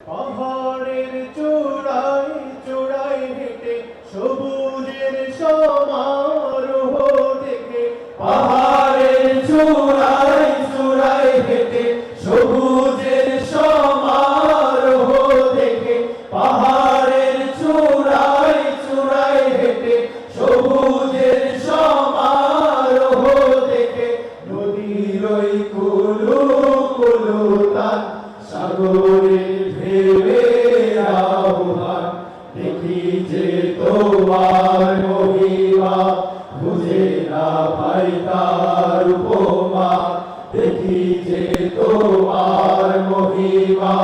পাহাড়ের সাগরের ভেবে আহ্বান দেখি যে তোমার মহিমা, বুঝে না পাই তার উপমা, দেখি যে তোমার মহিমা,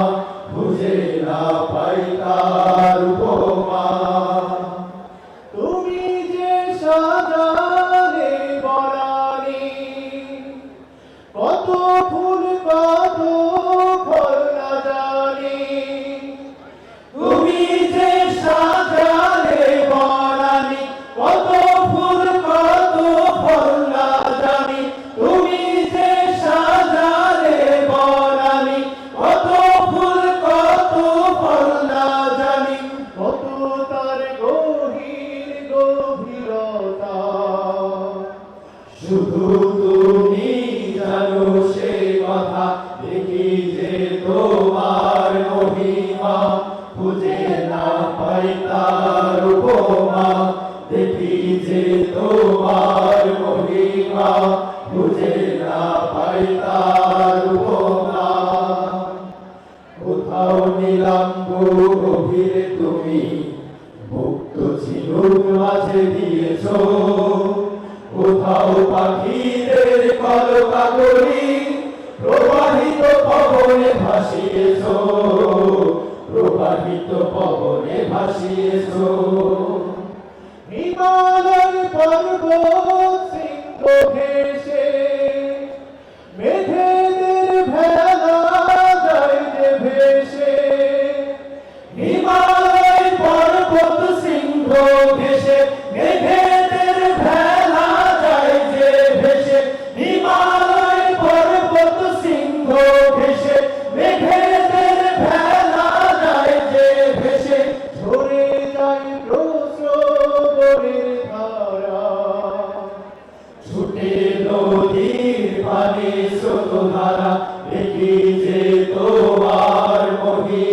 বুঝে না পাই তার তার দেখি যে তোমার মহিমা খুঁজে না পাই তার কোথাও নিলাম গভীরে তুমি, মুক্ত ঝিনুক মাঝে দিয়েছ। কোথাও পাখিদের কলকাকলি প্রবাহিত পবনে ভাসিয়েছ। প্রবাহিত পবনে ভাসিয়েছ। Oh.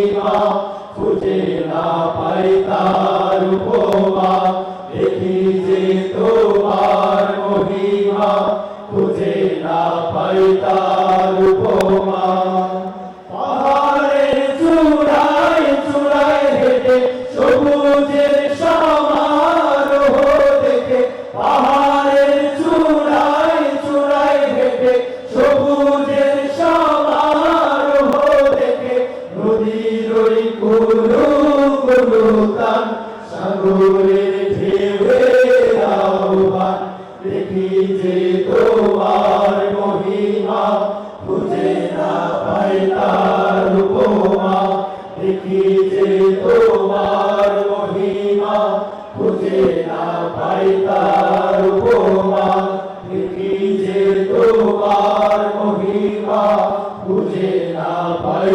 মহিমা খুঁজে না পাই তার উপমা। দেখি যে তোমার মহিমা খুঁজে না পাই তার উপমা। পাহাড়ের চূড়া পাই তার উপমা দেখি যে তোমার মহিমা বুঝে না পাই